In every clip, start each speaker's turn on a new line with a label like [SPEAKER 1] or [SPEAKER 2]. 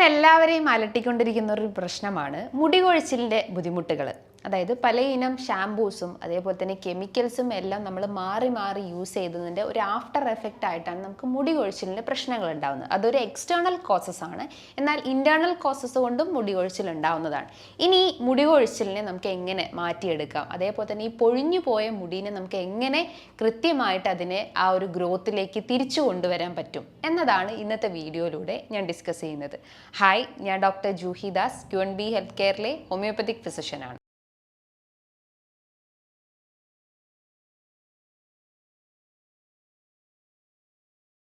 [SPEAKER 1] ഇന്ന് എല്ലാവരെയും അലട്ടിക്കൊണ്ടിരിക്കുന്ന ഒരു പ്രശ്നമാണ് മുടി കൊഴിച്ചിലിന്റെ ബുദ്ധിമുട്ടുകൾ അതായത് പലയിനം ഷാംപൂസും അതേപോലെ തന്നെ കെമിക്കൽസും എല്ലാം നമ്മൾ മാറി മാറി യൂസ് ചെയ്തതിന്റെ ഒരു ആഫ്റ്റർ എഫക്റ്റ് ആയിട്ടാണ് നമുക്ക് മുടി കൊഴിച്ചിലിന്റെ പ്രശ്നങ്ങൾ ഉണ്ടാകുന്നത് അതൊരു എക്സ്റ്റേണൽ കോസസ് ആണ്. എന്നാൽ ഇന്റേർണൽ കോസസ് കൊണ്ടും മുടി കൊഴിച്ചിൽ ഉണ്ടാവുന്നതാണ്. ഇനി മുടി കൊഴിച്ചിലിനെ നമുക്ക് എങ്ങനെ മാറ്റിയെടുക്കാം? അതേപോലെ തന്നെ ഈ പൊഴിഞ്ഞു പോയ മുടീനെ നമുക്ക് എങ്ങനെ കൃത്യമായിട്ട് അതിനെ ആ ഒരു ഗ്രോത്തിലേക്ക് തിരിച്ചു കൊണ്ടുവരാൻ പറ്റും? എന്നതാണ് ഇന്നത്തെ വീഡിയോയിലൂടെ ഞാൻ ഡിസ്കസ് ചെയ്യുന്നത്. ഹായ് ഞാൻ doctor Juhi Das Q N B health കെയറിലെ homeopathic ഫിസിഷ്യനാണ്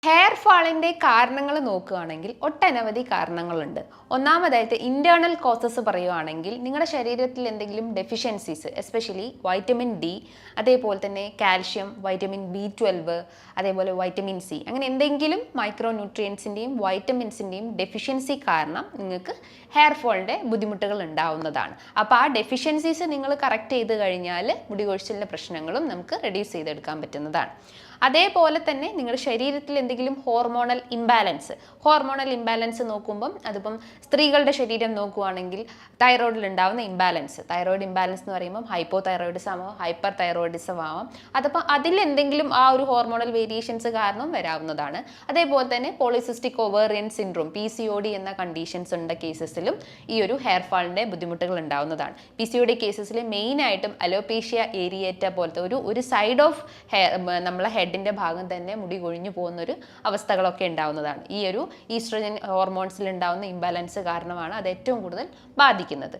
[SPEAKER 1] ഹെയർ ഫാളിന്റെ കാരണങ്ങൾ നോക്കുകയാണെങ്കിൽ ഒട്ടനവധി കാരണങ്ങളുണ്ട്. ഒന്നാമതായിട്ട് ഇന്റേർണൽ കോസസ് പറയുകയാണെങ്കിൽ നിങ്ങളുടെ ശരീരത്തിൽ എന്തെങ്കിലും ഡെഫിഷ്യൻസീസ് എസ്പെഷ്യലി വൈറ്റമിൻ ഡി അതേപോലെ തന്നെ കാൽഷ്യം വൈറ്റമിൻ ബി ട്വൽവ് അതേപോലെ വൈറ്റമിൻ സി അങ്ങനെ എന്തെങ്കിലും മൈക്രോ ന്യൂട്രിയൻസിന്റെയും വൈറ്റമിൻസിന്റെയും ഡെഫിഷ്യൻസി കാരണം നിങ്ങൾക്ക് ഹെയർ ഫോളിന്റെ ബുദ്ധിമുട്ടുകൾ ഉണ്ടാവുന്നതാണ്. അപ്പോൾ ആ ഡെഫിഷ്യൻസീസ് നിങ്ങൾ കറക്റ്റ് ചെയ്ത് കഴിഞ്ഞാൽ മുടി കൊഴിച്ചിലിന്റെ പ്രശ്നങ്ങളും നമുക്ക് റെഡ്യൂസ് ചെയ്തെടുക്കാൻ പറ്റുന്നതാണ്. അതേപോലെ തന്നെ നിങ്ങളുടെ ശരീരത്തിൽ എന്തെങ്കിലും ഹോർമോണൽ ഇംബാലൻസ് ഹോർമോണൽ ഇംബാലൻസ് നോക്കുമ്പം അതിപ്പം സ്ത്രീകളുടെ ശരീരം നോക്കുവാണെങ്കിൽ തൈറോയിഡിൽ ഉണ്ടാവുന്ന ഇംബാലൻസ് തൈറോയിഡ് ഇംബാലൻസ് എന്ന് പറയുമ്പം ഹൈപ്പോ തൈറോയിഡിസം ആവാം ഹൈപ്പർ തൈറോയിഡിസം ആവാം അതപ്പോൾ അതിലെന്തെങ്കിലും ആ ഒരു ഹോർമോണൽ വേരിയേഷൻസ് കാരണം വരാവുന്നതാണ്. അതേപോലെ തന്നെ polycystic ovarian syndrome P C O D എന്ന കണ്ടീഷൻസ് ഉള്ള കേസസിലും ഈ ഒരു ഹെയർ ഫാളിന്റെ ബുദ്ധിമുട്ടുകൾ ഉണ്ടാവുന്നതാണ്. പി സി ഒ ഡി കേസസിൽ മെയിനായിട്ടും അലോപേഷ്യ ഏരിയേറ്റ പോലത്തെ ഒരു ഒരു സൈഡ് ഓഫ് ഹെയർ നമ്മളെ ഹെഡിന്റെ ഭാഗം തന്നെ മുടി കൊഴിഞ്ഞു പോകുന്നൊരു അവസ്ഥകളൊക്കെ ഉണ്ടാവുന്നതാണ്. ഈ ഒരു ഈസ്ട്രജൻ ഹോർമോൺസിൽ ഉണ്ടാവുന്ന ഇംബാലൻസ് കാരണമാണ് അത് ഏറ്റവും കൂടുതൽ ബാധിക്കുന്നത്.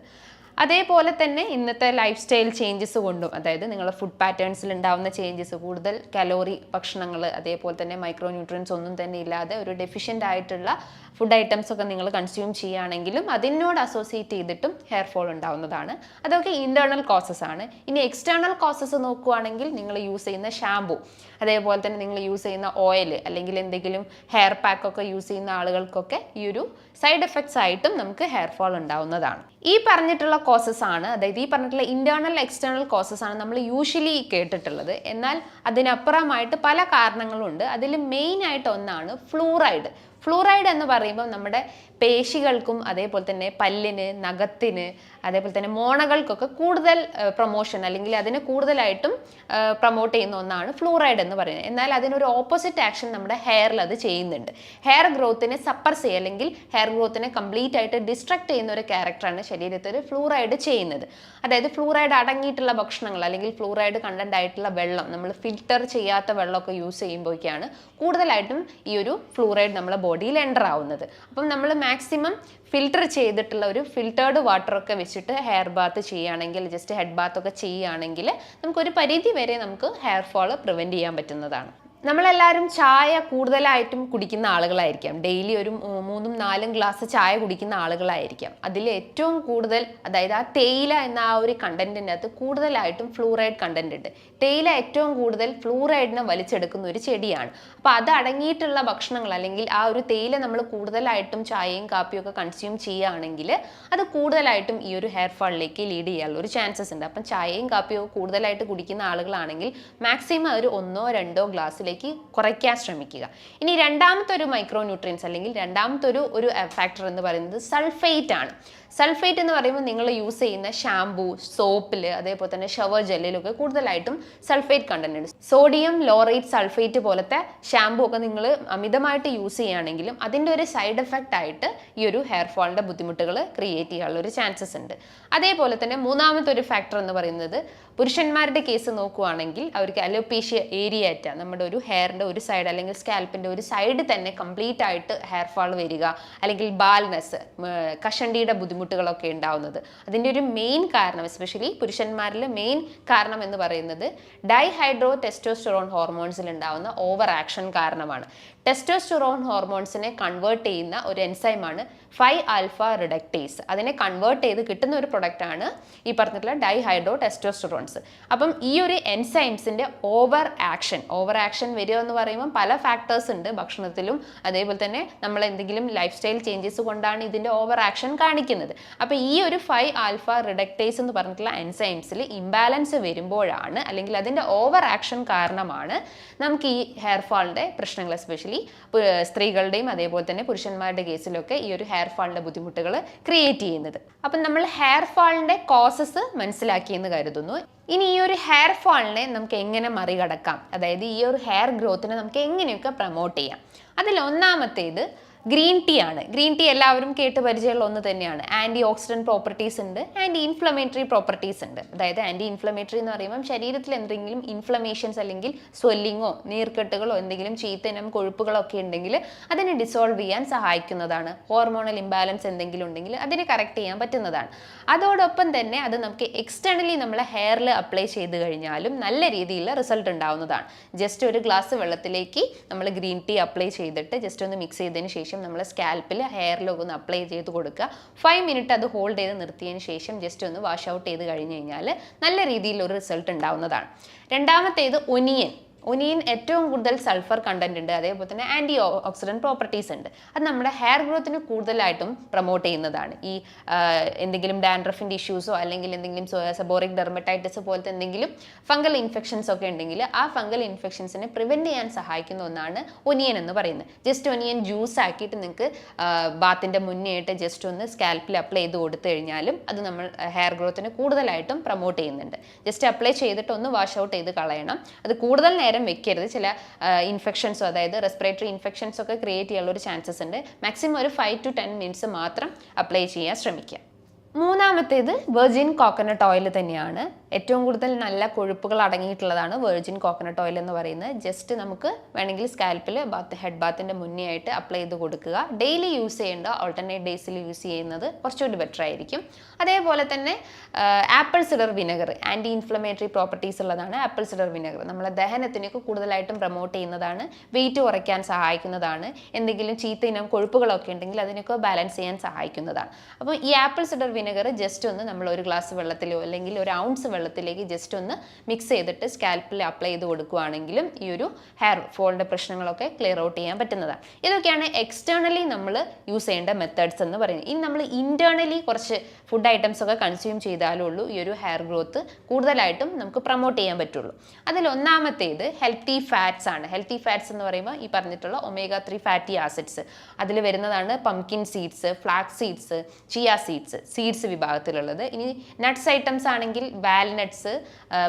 [SPEAKER 1] അതേപോലെ തന്നെ ഇന്നത്തെ ലൈഫ് സ്റ്റൈൽ ചേഞ്ചസ് കൊണ്ടും അതായത് നിങ്ങളുടെ ഫുഡ് പാറ്റേൺസിൽ ഉണ്ടാവുന്ന ചേഞ്ചസ് കൂടുതൽ കലോറി ഭക്ഷണങ്ങൾ അതേപോലെ തന്നെ മൈക്രോ ന്യൂട്രിയൻസ് ഒന്നും തന്നെ ഇല്ലാതെ ഒരു ഡെഫിഷ്യന്റ് ആയിട്ടുള്ള ഫുഡ് ഐറ്റംസ് ഒക്കെ നിങ്ങൾ കൺസ്യൂം ചെയ്യുകയാണെങ്കിലും അതിനോട് അസോസിയേറ്റ് ചെയ്തിട്ടും ഹെയർ ഫോൾ ഉണ്ടാവുന്നതാണ്. അതൊക്കെ ഇന്റേർണൽ കോസസ് ആണ്. ഇനി എക്സ്റ്റേണൽ കോസസ് നോക്കുകയാണെങ്കിൽ നിങ്ങൾ യൂസ് ചെയ്യുന്ന ഷാമ്പു അതേപോലെ തന്നെ നിങ്ങൾ യൂസ് ചെയ്യുന്ന ഓയിൽ അല്ലെങ്കിൽ എന്തെങ്കിലും ഹെയർ പാക്കൊക്കെ യൂസ് ചെയ്യുന്ന ആളുകൾക്കൊക്കെ ഈ ഒരു സൈഡ് എഫക്ട്സ് ആയിട്ടും നമുക്ക് ഹെയർ ഫോൾ ഉണ്ടാവുന്നതാണ്. ഈ പറഞ്ഞിട്ടുള്ള കോസസ് ആണ് അതായത് ഈ പറഞ്ഞിട്ടുള്ള ഇന്റേണൽ എക്സ്റ്റേണൽ കോസസ് ആണ് നമ്മൾ യൂഷ്വലി കേട്ടിട്ടുള്ളത്. എന്നാൽ അതിനപ്പുറമായിട്ട് പല കാരണങ്ങളുണ്ട്. അതിൽ മെയിൻ ആയിട്ട് ഒന്നാണ് ഫ്ലൂറൈഡ് ഫ്ലൂറൈഡ് എന്ന് പറയുമ്പോൾ നമ്മുടെ പേശികൾക്കും അതേപോലെ തന്നെ പല്ലിന് നഖത്തിന് അതേപോലെ തന്നെ മോണകൾക്കൊക്കെ കൂടുതൽ പ്രൊമോഷൻ അല്ലെങ്കിൽ അതിന് കൂടുതലായിട്ടും പ്രൊമോട്ട് ചെയ്യുന്ന ഒന്നാണ് ഫ്ലൂറൈഡ് എന്ന് പറയുന്നത്. എന്നാൽ അതിനൊരു ഓപ്പോസിറ്റ് ആക്ഷൻ നമ്മുടെ ഹെയറിൽ അത് ചെയ്യുന്നുണ്ട്. ഹെയർ ഗ്രോത്തിനെ സപ്പർസ് ചെയ്യുക അല്ലെങ്കിൽ ഹെയർ ഗ്രോത്തിനെ കംപ്ലീറ്റ് ആയിട്ട് ഡിസ്ട്രക്ട് ചെയ്യുന്ന ഒരു ക്യാരക്ടറാണ് ശരീരത്തിൽ ഫ്ലൂറൈഡ് ചെയ്യുന്നത്. അതായത് ഫ്ലൂറൈഡ് അടങ്ങിയിട്ടുള്ള ഭക്ഷണങ്ങൾ അല്ലെങ്കിൽ ഫ്ലൂറൈഡ് കണ്ടന്റ് ആയിട്ടുള്ള വെള്ളം നമ്മൾ ഫിൽറ്റർ ചെയ്യാത്ത വെള്ളമൊക്കെ യൂസ് ചെയ്യുമ്പോഴേക്കാണ് കൂടുതലായിട്ടും ഈ ഒരു ഫ്ലൂറൈഡ് നമ്മളെ ബോഡിയിൽ എന്റർ ആവുന്നത്. അപ്പം നമ്മൾ മാക്സിമം ഫിൽട്ടർ ചെയ്തിട്ടുള്ള ഒരു ഫിൽറ്റേർഡ് വാട്ടറൊക്കെ വെച്ചിട്ട് ഹെയർ ബാത്ത് ചെയ്യുകയാണെങ്കിൽ ജസ്റ്റ് ഹെഡ് ബാത്ത് ഒക്കെ ചെയ്യുകയാണെങ്കിൽ നമുക്കൊരു പരിധി വരെ നമുക്ക് ഹെയർ ഫോൾ പ്രിവെന്റ് ചെയ്യാൻ പറ്റുന്നതാണ്. നമ്മളെല്ലാവരും ചായ കൂടുതലായിട്ടും കുടിക്കുന്ന ആളുകളായിരിക്കാം. ഡെയിലി ഒരു മൂന്നും നാലും ഗ്ലാസ് ചായ കുടിക്കുന്ന ആളുകളായിരിക്കാം. അതിൽ ഏറ്റവും കൂടുതൽ അതായത് ആ തേയില എന്ന ആ ഒരു കണ്ടന്റിന്റെ അകത്ത് കൂടുതലായിട്ടും ഫ്ലൂറൈഡ് കണ്ടന്റ് ഉണ്ട്. തേയില ഏറ്റവും കൂടുതൽ ഫ്ലൂറൈഡിനെ വലിച്ചെടുക്കുന്ന ഒരു ചെടിയാണ്. അപ്പോൾ അത് അടങ്ങിയിട്ടുള്ള ഭക്ഷണങ്ങൾ അല്ലെങ്കിൽ ആ ഒരു തേയില നമ്മൾ കൂടുതലായിട്ടും ചായയും കാപ്പിയും ഒക്കെ കൺസ്യൂം ചെയ്യുകയാണെങ്കിൽ അത് കൂടുതലായിട്ടും ഈ ഒരു ഹെയർ ഫാളിലേക്ക് ലീഡ് ചെയ്യാനുള്ള ഒരു ചാൻസസ് ഉണ്ട്. അപ്പം ചായയും കാപ്പിയും കൂടുതലായിട്ട് കുടിക്കുന്ന ആളുകളാണെങ്കിൽ മാക്സിമം ഒരു ഒന്നോ രണ്ടോ ഗ്ലാസ്സിലേക്ക് കുറയ്ക്കാൻ ശ്രമിക്കുക. ഇനി രണ്ടാമത്തെ ഒരു മൈക്രോ ന്യൂട്രിയൻസ് അല്ലെങ്കിൽ രണ്ടാമത്തെ ഒരു ഒരു ഫാക്ടർ എന്ന് പറയുന്നത് സൾഫേറ്റ് ആണ്. സൾഫേറ്റ് എന്ന് പറയുമ്പോൾ നിങ്ങൾ യൂസ് ചെയ്യുന്ന ഷാംപൂ സോപ്പിൽ അതേപോലെ തന്നെ ഷവർ ജെല്ലിലൊക്കെ കൂടുതലായിട്ടും സൾഫേറ്റ് കണ്ടന്റ് ഉണ്ട്. സോഡിയം ലോറേറ്റ് സൾഫേറ്റ് പോലത്തെ ഷാംപൂ ഒക്കെ നിങ്ങൾ അമിതമായിട്ട് യൂസ് ചെയ്യുകയാണെങ്കിലും അതിന്റെ ഒരു സൈഡ് എഫക്റ്റ് ആയിട്ട് ഈ ഒരു ഹെയർ ഫോളിന്റെ ബുദ്ധിമുട്ടുകൾ ക്രിയേറ്റ് ചെയ്യാനുള്ള ഒരു ചാൻസസ് ഉണ്ട്. അതേപോലെ തന്നെ മൂന്നാമത്തെ ഒരു ഫാക്ടർ എന്ന് പറയുന്നത് പുരുഷന്മാരുടെ കേസ് നോക്കുവാണെങ്കിൽ അവർക്ക് അലോപേഷ്യ ഏരിയറ്റ നമ്മുടെ ഒരു ഹെയറിന്റെ ഒരു സൈഡ് അല്ലെങ്കിൽ സ്കാൽപ്പിന്റെ ഒരു സൈഡ് തന്നെ കംപ്ലീറ്റ് ആയിട്ട് ഹെയർ ഫാൾ വരിക അല്ലെങ്കിൽ ബാൽനെസ് കഷണ്ടിയുടെ ബുദ്ധിമുട്ടുകളൊക്കെ ഉണ്ടാവുന്നത്. അതിന്റെ ഒരു മെയിൻ കാരണം എസ്പെഷ്യലി പുരുഷന്മാരിലെ മെയിൻ കാരണം എന്ന് പറയുന്നത് ഡൈഹൈഡ്രോ ടെസ്റ്റോസ്റ്ററോൺ ഹോർമോൺസിൽ ഉണ്ടാവുന്ന ഓവർ ആക്ഷൻ കാരണമാണ്. ടെസ്റ്റോസ്റ്ററോൺ ഹോർമോൺസിനെ കൺവേർട്ട് ചെയ്യുന്ന ഒരു എൻസൈമാണ് ഫൈവ് ആൽഫ റിഡക്ടേസ് അതിനെ കൺവേർട്ട് ചെയ്ത് കിട്ടുന്ന ഒരു പ്രൊഡക്റ്റാണ് ഈ പറഞ്ഞിട്ടുള്ള ഡൈഹൈഡ്രോ ടെസ്റ്റോസ്റ്ററോൺസ് അപ്പം ഈ ഒരു എൻസൈംസിന്റെ ഓവർ ആക്ഷൻ ഓവർ ആക്ഷൻ വരിക എന്ന് പറയുമ്പോൾ പല ഫാക്ടേഴ്സ് ഉണ്ട്. ഭക്ഷണത്തിലും അതേപോലെ തന്നെ നമ്മൾ എന്തെങ്കിലും ലൈഫ് സ്റ്റൈൽ ചേഞ്ചസ് കൊണ്ടാണ് ഇതിന്റെ ഓവർ ആക്ഷൻ കാണിക്കുന്നത്. അപ്പോൾ ഈ ഒരു ഫൈവ് ആൽഫ റിഡക്ടേസ് എന്ന് പറഞ്ഞിട്ടുള്ള എൻസൈംസിൽ ഇംബാലൻസ് വരുമ്പോഴാണ് അല്ലെങ്കിൽ അതിന്റെ ഓവർ ആക്ഷൻ കാരണമാണ് നമുക്ക് ഈ ഹെയർ ഫാളിന്റെ പ്രശ്നങ്ങൾ എസ്പെഷ്യലി സ്ത്രീകളുടെയും അതേപോലെ തന്നെ പുരുഷന്മാരുടെ കേസിലൊക്കെ ഈ ഒരു ഹെയർ ഫാളിന്റെ ബുദ്ധിമുട്ടുകൾ ക്രിയേറ്റ് ചെയ്യുന്നത്. അപ്പം നമ്മൾ ഹെയർ ഫാളിന്റെ കോസസ് മനസ്സിലാക്കിയെന്ന് കരുതുന്നു. ഇനി ഈ ഒരു ഹെയർ ഫാളിനെ നമുക്ക് എങ്ങനെ മറികടക്കാം? അതായത് ഈ ഒരു ഹെയർ ഗ്രോത്തിനെ നമുക്ക് എങ്ങനെയൊക്കെ പ്രൊമോട്ട് ചെയ്യാം? അതിൽ ഒന്നാമത്തേത് ഗ്രീൻ ടീ ആണ്. ഗ്രീൻ ടീ എല്ലാവരും കേട്ട് പരിചയമുള്ള ഒന്ന് തന്നെയാണ്. ആന്റി ഓക്സിഡന്റ് പ്രോപ്പർട്ടീസ് ഉണ്ട്. ആന്റി ഇൻഫ്ലമേറ്ററി പ്രോപ്പർട്ടീസ് ഉണ്ട്. അതായത് ആന്റി ഇൻഫ്ലമേറ്ററി എന്ന് പറയുമ്പോൾ ശരീരത്തിൽ എന്തെങ്കിലും ഇൻഫ്ലമേഷൻസ് അല്ലെങ്കിൽ സ്വെല്ലിങ്ങോ നീർക്കെട്ടുകളോ എന്തെങ്കിലും ചീത്തനം കൊഴുപ്പുകളോ ഒക്കെ ഉണ്ടെങ്കിൽ അതിനെ ഡിസോൾവ് ചെയ്യാൻ സഹായിക്കുന്നതാണ്. ഹോർമോണൽ ഇംബാലൻസ് എന്തെങ്കിലും ഉണ്ടെങ്കിൽ അതിനെ കറക്റ്റ് ചെയ്യാൻ പറ്റുന്നതാണ്. അതോടൊപ്പം തന്നെ അത് നമുക്ക് എക്സ്റ്റേണലി നമ്മളെ ഹെയറിൽ അപ്ലൈ ചെയ്ത് കഴിഞ്ഞാലും നല്ല രീതിയിൽ റിസൾട്ട് ഉണ്ടാവുന്നതാണ്. ജസ്റ്റ് ഒരു ഗ്ലാസ് വെള്ളത്തിലേക്ക് നമ്മൾ ഗ്രീൻ ടീ അപ്ലൈ ചെയ്തിട്ട് ജസ്റ്റ് ഒന്ന് മിക്സ് ചെയ്തതിന് ശേഷം നമ്മൾ സ്കാൽപ്പിൽ ഹെയറിലൊക്കെ ഒന്ന് അപ്ലൈ ചെയ്ത് കൊടുക്കുക. ഫൈവ് മിനിറ്റ് അത് ഹോൾഡ് ചെയ്ത് നിർത്തിയതിന് ശേഷം ജസ്റ്റ് ഒന്ന് വാഷ് ഔട്ട് ചെയ്ത് കഴിഞ്ഞ് കഴിഞ്ഞാൽ നല്ല രീതിയിലൊരു റിസൾട്ട് ഉണ്ടാവുന്നതാണ്. രണ്ടാമത്തേത് ഒനിയൻ ഒനിയൻ ഏറ്റവും കൂടുതൽ സൾഫർ കണ്ടന്റ് ഉണ്ട്. അതേപോലെ തന്നെ ആന്റി ഓക്സിഡന്റ് പ്രോപ്പർട്ടീസ് ഉണ്ട്. അത് നമ്മുടെ ഹെയർ ഗ്രോത്തിന് കൂടുതലായിട്ടും പ്രൊമോട്ട് ചെയ്യുന്നതാണ്. ഈ എന്തെങ്കിലും ഡാൻഡ്രഫിന്റെ ഇഷ്യൂസോ അല്ലെങ്കിൽ എന്തെങ്കിലും സബോറിക് ഡെർമറ്റൈറ്റിസ് പോലത്തെ എന്തെങ്കിലും ഫംഗൽ ഇൻഫെക്ഷൻസ് ഒക്കെ ഉണ്ടെങ്കിൽ ആ ഫംഗൽ ഇൻഫെക്ഷൻസിനെ പ്രിവെന്റ് ചെയ്യാൻ സഹായിക്കുന്ന ഒന്നാണ് ഒനിയൻ എന്ന് പറയുന്നത്. ജസ്റ്റ് ഒനിയൻ ജ്യൂസ് ആക്കിയിട്ട് നിങ്ങൾക്ക് ബാത്തിന്റെ മുന്നേ ആയിട്ട് ജസ്റ്റ് ഒന്ന് സ്കാൽപ്പിൽ അപ്ലൈ ചെയ്ത് കൊടുത്തു കഴിഞ്ഞാലും അത് നമ്മൾ ഹെയർ ഗ്രോത്തിന് കൂടുതലായിട്ടും പ്രൊമോട്ട് ചെയ്യുന്നുണ്ട്. ജസ്റ്റ് അപ്ലൈ ചെയ്തിട്ട് ഒന്ന് വാഷ് ഔട്ട് ചെയ്ത് കളയണം. അത് കൂടുതൽ നേരം വെക്കരുത്. ചില ഇൻഫെക്ഷൻസോ അതായത് റെസ്പിറേറ്ററി ഇൻഫെക്ഷൻസ് ഒക്കെ ക്രിയേറ്റ് ചെയ്യാനുള്ള ഒരു ചാൻസസ് ഉണ്ട്. മാക്സിമം ഒരു ഫൈവ് ടു ടെൻ മിനിറ്റ്സ് മാത്രം അപ്ലൈ ചെയ്യാൻ ശ്രമിക്കുക. മൂന്നാമത്തേത് വെർജിൻ കോക്കനട്ട് ഓയിൽ തന്നെയാണ്. ഏറ്റവും കൂടുതൽ നല്ല കൊഴുപ്പുകൾ അടങ്ങിയിട്ടുള്ളതാണ് വെർജിൻ കോക്കനട്ട് ഓയിൽ എന്ന് പറയുന്നത്. ജസ്റ്റ് നമുക്ക് വേണമെങ്കിൽ സ്കാൽപ്പിൽ ബാത്ത് ഹെഡ് ബാത്തിന്റെ മുന്നേ ആയിട്ട് അപ്ലൈ ചെയ്ത് കൊടുക്കുക. ഡെയിലി യൂസ് ചെയ്യേണ്ട ഓൾട്ടർനേറ്റ് ഡേയ്സിൽ യൂസ് ചെയ്യുന്നത് കുറച്ചുകൂടി ബെറ്റർ ആയിരിക്കും. അതേപോലെ തന്നെ apple cider vinegar anti inflammatory properties ഉള്ളതാണ് ആപ്പിൾ സിഡർ വിനെഗർ നമ്മളെ ദഹനത്തിനൊക്കെ കൂടുതലായിട്ടും പ്രൊമോട്ട് ചെയ്യുന്നതാണ് വെയിറ്റ് കുറയ്ക്കാൻ സഹായിക്കുന്നതാണ് എന്തെങ്കിലും ചീത്ത ഇനം കൊഴുപ്പുകളൊക്കെ ഉണ്ടെങ്കിൽ അതിനൊക്കെ ബാലൻസ് ചെയ്യാൻ സഹായിക്കുന്നതാണ്. അപ്പോൾ ഈ ആപ്പിൾ സിഡർ വിനെഗർ ജസ്റ്റ് ഒന്ന് നമ്മൾ ഒരു ഗ്ലാസ് വെള്ളത്തിലോ അല്ലെങ്കിൽ ഒരു ഔൺസ് വെള്ളത്തിലേക്ക് ജസ്റ്റ് ഒന്ന് മിക്സ് ചെയ്തിട്ട് സ്കാൽപ്പിൽ അപ്ലൈ ചെയ്ത് കൊടുക്കുകയാണെങ്കിലും ഈ ഒരു ഹെയർ ഫോളിന്റെ പ്രശ്നങ്ങളൊക്കെ ക്ലിയർ ഔട്ട് ചെയ്യാൻ പറ്റുന്നതാണ് ഇതൊക്കെയാണ് എക്സ്റ്റേണലി നമ്മൾ യൂസ് ചെയ്യേണ്ട മെത്തേഡ്സ് എന്ന് പറയുന്നത്. ഇനി നമ്മൾ ഇന്റേർണലി കുറച്ച് ഫുഡ് ഐറ്റംസ് ഒക്കെ കൺസ്യൂം ചെയ്താലേ ഉള്ളൂ ഈ ഒരു ഹെയർ ഗ്രോത്ത് കൂടുതലായിട്ടും നമുക്ക് പ്രൊമോട്ട് ചെയ്യാൻ പറ്റുള്ളൂ. അതിൽ ഒന്നാമത്തേത് ഹെൽത്തി ഫാറ്റ്സ് ആണ്. ഹെൽത്തി ഫാറ്റ്സ് എന്ന് പറയുമ്പോൾ ഈ പറഞ്ഞിട്ടുള്ള ഒമേഗ ത്രീ ഫാറ്റി ആസിഡ്സ് അതിൽ വരുന്നതാണ് pumpkin seeds flax seeds chia seeds seeds വിഭാഗത്തിലുള്ളത്. ഇനി നട്ട്സ് ഐറ്റംസ് ആണെങ്കിൽ വാൽനട്ട്സ്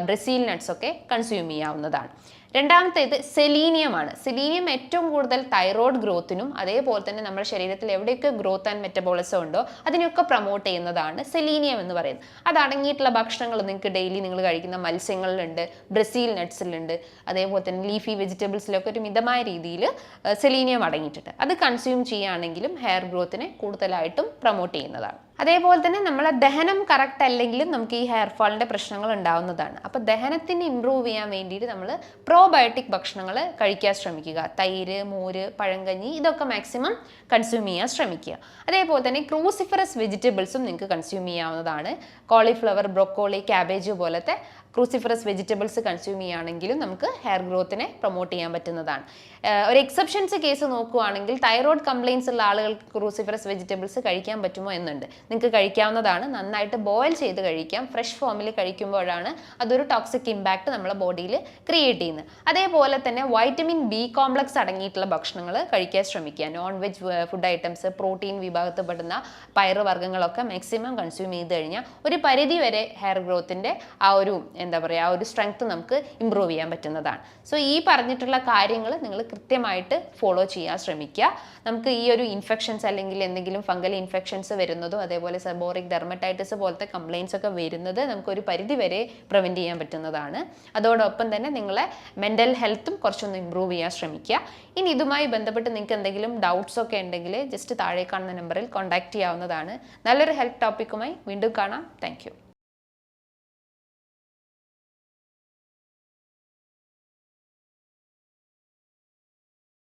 [SPEAKER 1] ബ്രസീൽ നട്ട്സ് ഒക്കെ കൺസ്യൂം ചെയ്യാവുന്നതാണ്. രണ്ടാമത്തേത് സെലീനിയമാണ് സെലീനിയം ഏറ്റവും കൂടുതൽ തൈറോയ്ഡ് ഗ്രോത്തിനും അതേപോലെ തന്നെ നമ്മുടെ ശരീരത്തിൽ എവിടെയൊക്കെ ഗ്രോത്ത് ആൻഡ് മെറ്റബോളിസം ഉണ്ടോ അതിനൊക്കെ പ്രൊമോട്ട് ചെയ്യുന്നതാണ് സെലീനിയം എന്ന് പറയുന്നത്. അതടങ്ങിയിട്ടുള്ള ഭക്ഷണങ്ങൾ നിങ്ങൾക്ക് ഡെയിലി നിങ്ങൾ കഴിക്കുന്ന മത്സ്യങ്ങളിലുണ്ട് ബ്രസീൽ നട്ട്സിലുണ്ട് അതേപോലെ തന്നെ ലീഫി വെജിറ്റബിൾസിലൊക്കെ ഒരു മിതമായ രീതിയിൽ സെലീനിയം അടങ്ങിയിട്ടുണ്ട്. അത് കൺസ്യൂം ചെയ്യുകയാണെങ്കിലും ഹെയർ ഗ്രോത്തിനെ കൂടുതലായിട്ടും പ്രൊമോട്ട് ചെയ്യുന്നതാണ്. അതേപോലെ തന്നെ നമ്മളെ ദഹനം കറക്റ്റ് അല്ലെങ്കിലും നമുക്ക് ഈ ഹെയർ ഫാളിന്റെ പ്രശ്നങ്ങൾ ഉണ്ടാവുന്നതാണ്. അപ്പോൾ ദഹനത്തിന് ഇമ്പ്രൂവ് ചെയ്യാൻ വേണ്ടിയിട്ട് നമ്മൾ പ്രോബയോട്ടിക് ഭക്ഷണങ്ങൾ കഴിക്കാൻ ശ്രമിക്കുക. തൈര് മോര് പഴങ്കഞ്ഞി ഇതൊക്കെ മാക്സിമം കൺസ്യൂം ചെയ്യാൻ ശ്രമിക്കുക. അതേപോലെ തന്നെ ക്രൂസിഫറസ് വെജിറ്റബിൾസും നിങ്ങൾക്ക് കൺസ്യൂം ചെയ്യാവുന്നതാണ്. കോളിഫ്ലവർ ബ്രൊക്കോളി ക്യാബേജ് പോലത്തെ ക്രൂസിഫറസ് വെജിറ്റബിൾസ് കൺസ്യൂം ചെയ്യുകയാണെങ്കിലും നമുക്ക് ഹെയർ ഗ്രോത്തിനെ പ്രൊമോട്ട് ചെയ്യാൻ പറ്റുന്നതാണ്. ഒരു എക്സെപ്ഷൻസ് കേസ് നോക്കുകയാണെങ്കിൽ തൈറോയ്ഡ് കംപ്ലയിൻസ് ഉള്ള ആളുകൾക്ക് ക്രൂസിഫറസ് വെജിറ്റബിൾസ് കഴിക്കാൻ പറ്റുമോ എന്നുണ്ട്. നിങ്ങൾക്ക് കഴിക്കാവുന്നതാണ്. നന്നായിട്ട് ബോയിൽ ചെയ്ത് കഴിക്കാം. ഫ്രഷ് ഫോമിൽ കഴിക്കുമ്പോഴാണ് അതൊരു ടോക്സിക് ഇമ്പാക്റ്റ് നമ്മളെ ബോഡിയിൽ ക്രിയേറ്റ് ചെയ്യുന്നത്. അതേപോലെ തന്നെ വൈറ്റമിൻ ബി കോംപ്ലക്സ് അടങ്ങിയിട്ടുള്ള ഭക്ഷണങ്ങൾ കഴിക്കാൻ ശ്രമിക്കുക. Non veg food items protein വിഭാഗത്തിൽപ്പെടുന്ന പയറുവർഗങ്ങളൊക്കെ മാക്സിമം കൺസ്യൂം ചെയ്ത് കഴിഞ്ഞാൽ ഒരു പരിധി വരെ ഹെയർ ഗ്രോത്തിന്റെ ആ ഒരു എന്താ പറയുക ഒരു സ്ട്രെങ്ത് നമുക്ക് ഇമ്പ്രൂവ് ചെയ്യാൻ പറ്റുന്നതാണ്. സോ ഈ പറഞ്ഞിട്ടുള്ള കാര്യങ്ങൾ നിങ്ങൾ കൃത്യമായിട്ട് ഫോളോ ചെയ്യാൻ ശ്രമിക്കുക. നമുക്ക് ഈ ഒരു ഇൻഫെക്ഷൻസ് അല്ലെങ്കിൽ എന്തെങ്കിലും ഫംഗൽ ഇൻഫെക്ഷൻസ് വരുന്നതോ അതേപോലെ സെബോറിക് ഡെർമറ്റൈറ്റിസ് പോലത്തെ കംപ്ലയിൻസ് ഒക്കെ വരുന്നത് നമുക്ക് ഒരു പരിധി വരെ പ്രിവെന്റ് ചെയ്യാൻ പറ്റുന്നതാണ്. അതോടൊപ്പം തന്നെ നിങ്ങളെ മെന്റൽ ഹെൽത്തും കുറച്ചൊന്ന് ഇമ്പ്രൂവ് ചെയ്യാൻ ശ്രമിക്കുക. ഇനി ഇതുമായി ബന്ധപ്പെട്ട് നിങ്ങൾക്ക് എന്തെങ്കിലും ഡൗട്ട്സ് ഒക്കെ ഉണ്ടെങ്കിൽ ജസ്റ്റ് താഴെ കാണുന്ന നമ്പറിൽ കോൺടാക്ട് ചെയ്യാവുന്നതാണ്. നല്ലൊരു ഹെൽത്ത് ടോപ്പിക്കുമായി വീണ്ടും കാണാം. താങ്ക്